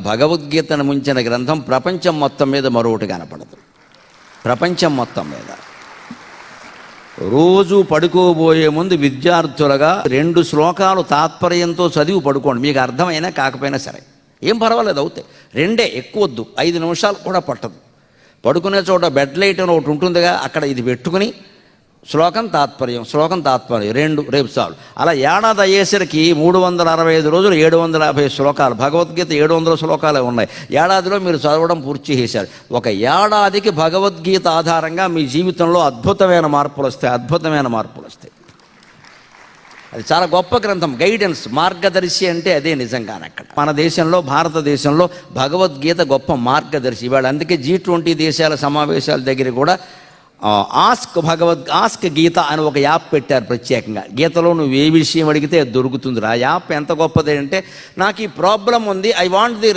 భగవద్గీతను ముంచిన గ్రంథం ప్రపంచం మొత్తం మీద మరొకటి కనపడదు. ప్రపంచం మొత్తం మీద. రోజు పడుకోబోయే ముందు విద్యార్థులుగా రెండు శ్లోకాలు తాత్పర్యంతో చదివి పడుకోండి. మీకు అర్థమైనా కాకపోయినా సరే. ఏం పర్వాలేదు అవుతాయి. రెండే ఎక్కువ వద్దు ఐదు నిమిషాలు కూడా పట్టదు. పడుకునే చోట బెడ్ లైట్ అని ఒకటి ఉంటుందిగా అక్కడ ఇది పెట్టుకుని శ్లోకం తాత్పర్యం శ్లోకం తాత్పర్యం. రెండు రేపు చాలు. అలా ఏడాది అయ్యేసరికి మూడు వందల అరవై ఐదు రోజులు ఏడు వందల యాభై శ్లోకాలు. భగవద్గీత ఏడు వందల శ్లోకాలే ఉన్నాయి. ఏడాదిలో మీరు చదవడం పూర్తి చేశారు. ఒక ఏడాదికి భగవద్గీత ఆధారంగా మీ జీవితంలో అద్భుతమైన మార్పులు వస్తాయి అద్భుతమైన మార్పులు వస్తాయి. అది చాలా గొప్ప గ్రంథం. గైడెన్స్ మార్గదర్శి అంటే అదే నిజంగానే అక్కడ. మన దేశంలో భారతదేశంలో భగవద్గీత గొప్ప మార్గదర్శి. ఇవాళ అందుకే జీ ట్వంటీ దేశాల సమావేశాల దగ్గర కూడా ఆస్క్ భగవద్ ఆస్క్ గీత అని ఒక యాప్ పెట్టారు ప్రత్యేకంగా. గీతలో నువ్వు ఏ విషయం అడిగితే దొరుకుతుంది. ఆ యాప్ ఎంత గొప్పది అంటే నాకు ఈ ప్రాబ్లం ఉంది ఐ వాంట్ ది